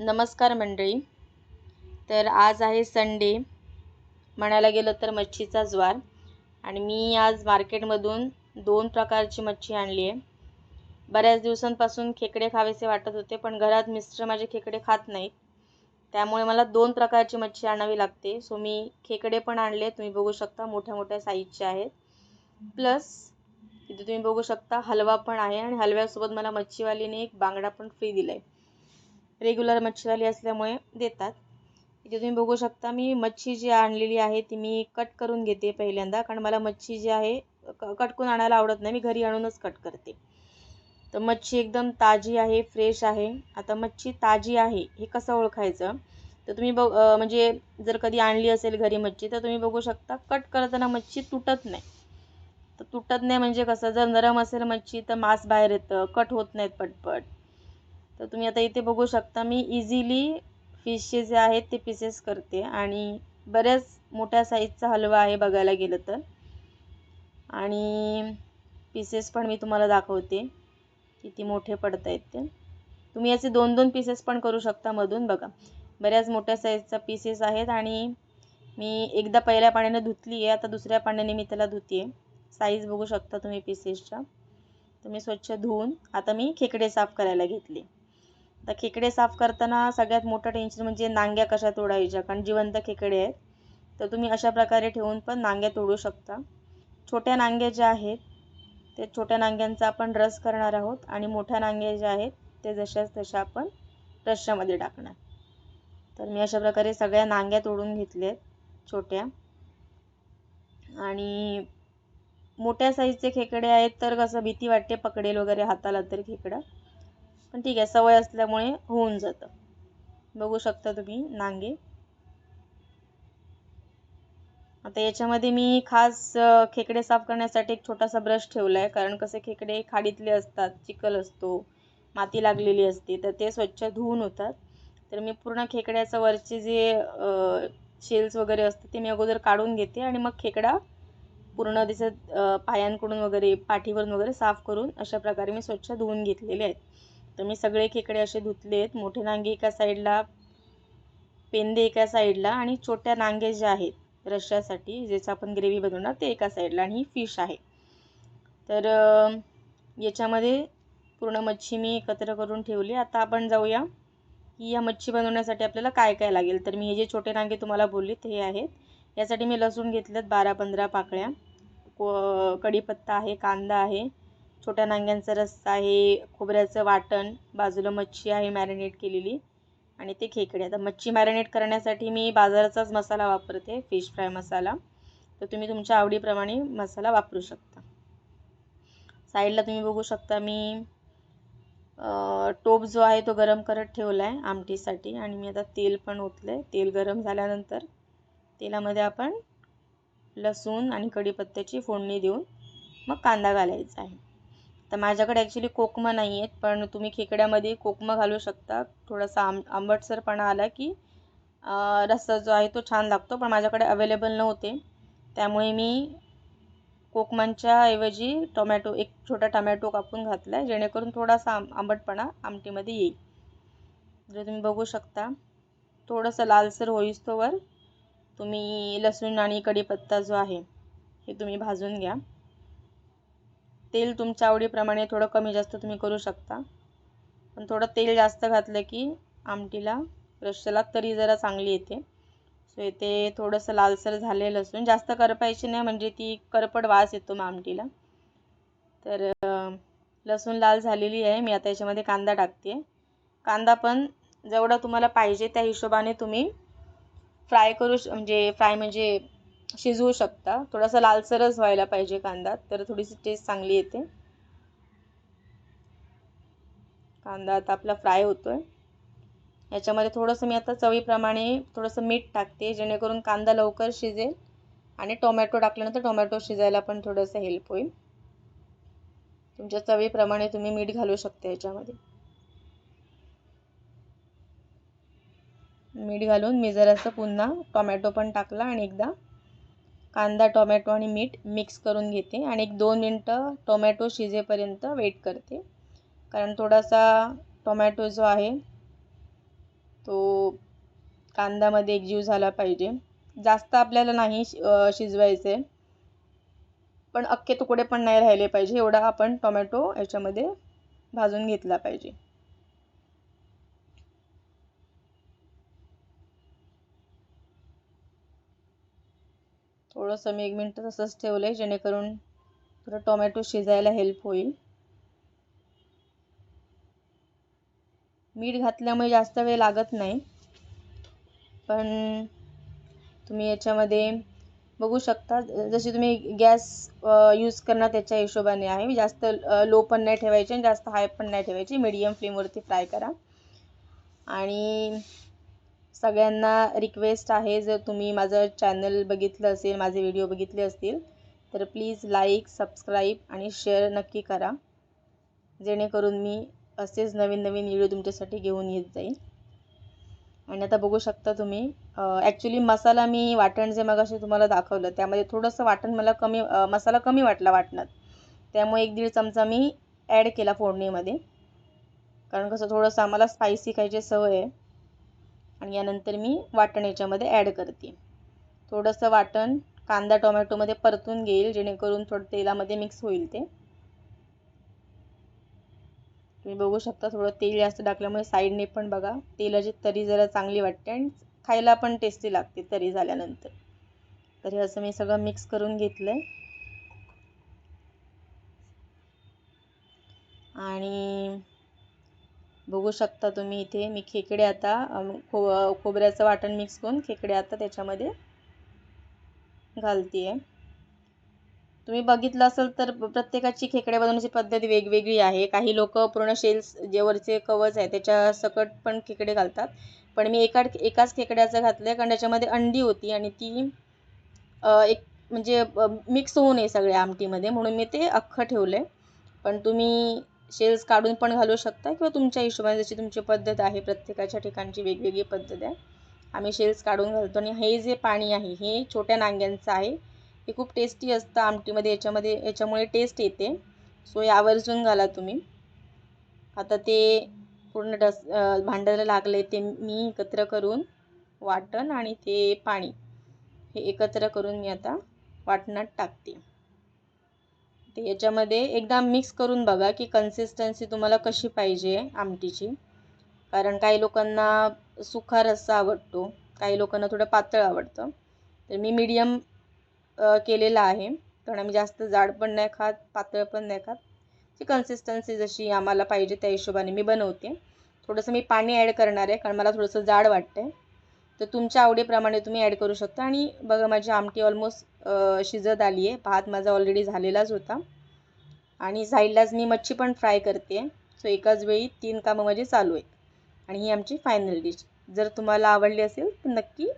नमस्कार मंडळी. तर आज आहे संडे. म्हणायला गेलं तर मच्छीचा ज्वार. आणि मी आज मार्केटमधून दोन प्रकारची मच्छी आणली आहे. बऱ्याच दिवसांपासून खेकडे खावेसे वाटत होते पण घरात मिस्टर माझे खेकडे खात नाहीत. त्यामुळे मला दोन प्रकारची मच्छी आणावी लागते. सो मी खेकडे पण आणले. तुम्ही बघू शकता मोठ्या मोठ्या साईजचे आहेत. प्लस इथे तुम्ही बघू शकता हलवा पण आहे. आणि हलव्यासोबत मला मच्छीवालीने एक बांगडा पण फ्री दिला आहे रेग्युलर मच्छीवाली असल्यामुळे देतात. इथे तुम्ही बघू शकता मी मच्छी जी आणलेली आहे ती मी कट करून घेते पहिल्यांदा. कारण मला मच्छी जी आहे क कट करून आणायला आवडत नाही. मी घरी आणूनच कट करते. तर मच्छी एकदम ताजी आहे फ्रेश आहे. आता मच्छी ताजी आहे हे कसं ओळखायचं? तर तुम्ही बघ म्हणजे जर कधी आणली असेल घरी मच्छी तर तुम्ही बघू शकता कट करताना मच्छी तुटत नाही. तर तुटत नाही म्हणजे कसं? जर नरम असेल मच्छी तर मांस बाहेर येतं. कट होत नाहीत पटपट. तर तुम्ही आता इथे बघू शकता मी इझिली फिशचे जे आहेत ते पीसेस करते आणि बऱ्याच मोठ्या साईजचा हलवा आहे बघायला गेलं तर. आणि पीसेस पण मी तुम्हाला दाखवते किती मोठे पडत आहेत ते. तुम्ही याचे दोन दोन पीसेस पण करू शकता मधून बघा. बऱ्याच मोठ्या साईजचा पीसेस आहेत आणि मी एकदा पहिल्या पाण्याने धुतली आहे आता दुसऱ्या पाण्याने मी त्याला धुते आहे साईज बघू शकता तुम्ही पीसेसच्या तर मी स्वच्छ धुवून आता मी खेकडे साफ करायला घेतले. तर खेकडे साफ करताना सगळ्यात मोठं टेन्शन म्हणजे नांग्या कशा तोडायच्या? कारण जिवंत खेकडे आहेत. तर तुम्ही अशा प्रकारे ठेवून पण नांग्या तोडू शकता. छोट्या नांग्या ज्या आहेत ते छोट्या नांग्यांचा आपण रस करणार आहोत आणि मोठ्या नांग्या ज्या आहेत ते जशाच तशा आपण रश्श्यामध्ये टाकणार. तर मी अशा प्रकारे सगळ्या नांग्या तोडून घेतल्या आहेत छोट्या. आणि मोठ्या साईजचे खेकडे आहेत तर कसं भीती वाटते पकडेल वगैरे हाताला तर खेकडं. पण ठीक आहे सवय असल्यामुळे होऊन जातं. बघू शकता तुम्ही नांगे. आता याच्यामध्ये मी खास खेकडे साफ करण्यासाठी एक छोटासा ब्रश ठेवला आहे कारण कसे खेकडे खाडीतले असतात चिखल असतो माती लागलेली असते तर ते स्वच्छ धुवून होतात. तर मी पूर्ण खेकड्याचं वरचे जे शेल्स वगैरे असते ते मी अगोदर काढून घेते आणि मग खेकडा पूर्ण दिसत पायांकडून वगैरे पाठीवरून वगैरे साफ करून अशा प्रकारे मी स्वच्छ धुवून घेतलेले आहेत. तर मी सगळे खेकडे असे धुतले आहेत मोठे नांगे एका साईडला पेंदे एका साईडला आणि छोट्या नांगे जे आहेत रश्श्यासाठी ज्याचं आपण ग्रेव्ही बनवणार ते एका साईडला आणि ही फिश आहे. तर याच्यामध्ये पूर्ण मच्छी मी एकत्र करून ठेवली. आता आपण जाऊया की या मच्छी बनवण्यासाठी आपल्याला काय काय लागेल. तर मी हे जे छोटे नांगे तुम्हाला बोलले ते हे आहेत. यासाठी मी लसूण घेतलेत बारा पंधरा पाकळ्या. को कढीपत्ता आहे कांदा आहे छोट्या नांग्यांचा रस्सा आहे खोबऱ्याचं वाटण बाजूला मच्छी आहे मॅरिनेट केलेली आणि ते खेकडे. आता मच्छी मॅरिनेट करण्यासाठी मी बाजाराचाच मसाला वापरते फिश फ्राय मसाला. तर तुम्ही तुमच्या आवडीप्रमाणे मसाला वापरू शकता. साईडला तुम्ही बघू शकता मी टोप जो आहे तो गरम करत ठेवला आहे आमटीसाठी आणि मी आता तेल पण ओतलं आहे तेल गरम झाल्यानंतर तेलामध्ये आपण लसूण आणि कढीपत्त्याची फोडणी देऊन मग कांदा घालायचा आहे. तर माझ्याकडे ॲक्च्युली कोकमं नाही आहेत पण तुम्ही खेकड्यामध्ये कोकमं घालू शकता. थोडासा आम आंबटसरपणा आला की रस्सा जो आहे तो छान लागतो पण माझ्याकडे अवेलेबल नव्हते. त्यामुळे मी कोकमांच्या ऐवजी टोमॅटो एक छोटा टमॅटो कापून घातला आहे जेणेकरून थोडासा आम आंबटपणा आमटीमध्ये येईल. जर तुम्ही बघू शकता थोडंसं लालसर होईस्तोवर तुम्ही लसूण आणि कढीपत्ता जो आहे हे तुम्ही भाजून घ्या. तेल तुमच्या आवडीप्रमाणे थोडं कमी जास्त तुम्ही करू शकता. पण थोडं तेल जास्त घातलं की आमटीला रश्श्याला तरी जरा चांगली येते. सो इथे थोडंसं लालसर झालेलं असून जास्त करपायची नाही म्हणजे ती करपट वास येतो मग आमटीला. तर लसूण लाल झालेली आहे मी आता याच्यामध्ये कांदा टाकते. कांदा पण जेवढा तुम्हाला पाहिजे त्या हिशोबाने तुम्ही फ्राय करू म्हणजे फ्राय म्हणजे शिजवू शकता. थोडासा लालसरच व्हायला पाहिजे कांदा तर थोडीशी टेस्ट चांगली येते. कांदा आता आपला फ्राय होतो आहे याच्यामध्ये थोडंसं मी आता चवीप्रमाणे थोडंसं मीठ टाकते जेणेकरून कांदा लवकर शिजेल आणि टोमॅटो टाकल्यानंतर टोमॅटो शिजायला पण थोडंसं हेल्प होईल. तुमच्या चवीप्रमाणे तुम्ही मीठ घालू शकता याच्यामध्ये. मीठ घालून मी जरासं पुन्हा टोमॅटो पण टाकला आणि एकदा कांदा टोमॅटो आणि मीठ मिक्स करून घेते आणि एक दोन मिनटं टोमॅटो शिजेपर्यंत वेट करते. कारण थोडासा टोमॅटो जो आहे तो कांद्यामध्ये एकजीव झाला पाहिजे. जास्त आपल्याला नाही शिजवायचं आहे पण अख्खे तुकडे पण नाही राहिले पाहिजे. एवढा आपण टोमॅटो याच्यामध्ये भाजून घेतला पाहिजे. थोडंसं मी एक मिनटं तसंच ठेवलं आहे जेणेकरून थोडं टोमॅटो शिजायला हेल्प होईल. मीठ घातल्यामुळे जास्त वेळ लागत नाही पण तुम्ही याच्यामध्ये बघू शकता जशी तुम्ही गॅस यूज करणार त्याच्या हिशोबाने आहे. मी जास्त लो पण नाही ठेवायची आणि जास्त हाय पण नाही ठेवायची. मीडियम फ्लेमवरती फ्राय करा. आणि सगळ्यांना रिक्वेस्ट आहे जर तुम्ही माझं चॅनल बघितलं असेल माझे व्हिडिओ बघितले असतील तर प्लीज लाईक सबस्क्राईब आणि शेअर नक्की करा. जेणेकरून मी असेच नवीन नवीन व्हिडिओ तुमच्यासाठी घेऊन येत जाईल आणि आता बघू शकता तुम्ही ॲक्च्युली मसाला मी वाटण जे मग असे तुम्हाला दाखवलं त्यामध्ये थोडंसं वाटण मला कमी मसाला कमी वाटला वाटणात. त्यामुळे एक दीड चमचा मी ॲड केला फोडणीमध्ये. कारण कसं थोडंसं आम्हाला स्पायसी खायची सवय आहे. आणि यानंतर मी वाटण याच्यामध्ये ॲड करते. थोडंसं वाटण कांदा टोमॅटोमध्ये परतून घेईल जेणेकरून थोडं तेलामध्ये मिक्स होईल ते. तुम्ही बघू शकता थोडं तेल जास्त टाकल्यामुळे साईडने पण बघा तेलाची तरी जरा चांगली वाटते आणि खायला पण टेस्टी लागते तरी झाल्यानंतर. तर हे असं मी सगळं मिक्स करून घेतलं आहे आणि बघू शकता तुम्ही इथे. मी खेकडे आता खो खोबऱ्याचं वाटण मिक्स करून खेकडे आता त्याच्यामध्ये घालते आहे तुम्ही बघितलं असेल तर प्रत्येकाची खेकडे बनवण्याची पद्धत वेगवेगळी आहे. काही लोक पूर्ण शेल्स जे वरचे कवच आहे त्याच्या सकट पण खेकडे घालतात. पण मी एका एकाच खेकड्याचं घातलं आहे कारण त्याच्यामध्ये अंडी होती आणि ती एक म्हणजे मिक्स होऊ नये सगळ्या आमटीमध्ये. म्हणून मी ते अख्खं ठेवलं आहे पण तुम्ही शेल्स काढून पण घालू शकता किंवा तुमच्या हिशोबाने जशी तुमची पद्धत आहे प्रत्येकाच्या ठिकाणची वेगवेगळी पद्धत आहे. आम्ही शेल्स काढून घालतो आणि हे जे पाणी आहे हे छोट्या नांग्यांचं आहे. हे खूप टेस्टी असतं आमटीमध्ये याच्यामध्ये याच्यामुळे टेस्ट येते. सो यावर्जून घाला तुम्ही. आता ते पूर्ण डस भांड्याला लागले ते मी एकत्र करून वाटण आणि ते पाणी. हे एकत्र करून मी आता वाटणात टाकते. ते याच्यामध्ये एकदा मिक्स करून बघा की कन्सिस्टन्सी तुम्हाला कशी पाहिजे आमटीची. कारण काही लोकांना सुखा रस्सा आवडतो काही लोकांना थोडं पातळ आवडतं. तर मी मीडियम केलेला आहे. कारण आम्ही जास्त जाड पण नाही खात पातळ पण नाही खात. ती कन्सिस्टन्सी जशी आम्हाला पाहिजे त्या हिशोबाने मी बनवते. थोडंसं मी पाणी ॲड करणार आहे कारण मला थोडंसं जाड वाटतं आहे तर तुमच्या आवडीप्रमाणे तुम्ही ॲड करू शकता. आणि बघा माझी आमटी ऑलमोस्ट शिजत आली आहे भात माझा ऑलरेडी झालेलाच होता. आणि साईडलाच मी मच्छी पण फ्राय करते. सो एकाच वेळी तीन कामं माझी चालू आहेत. आणि ही आमची फायनल डिश जर तुम्हाला आवडली असेल तर नक्की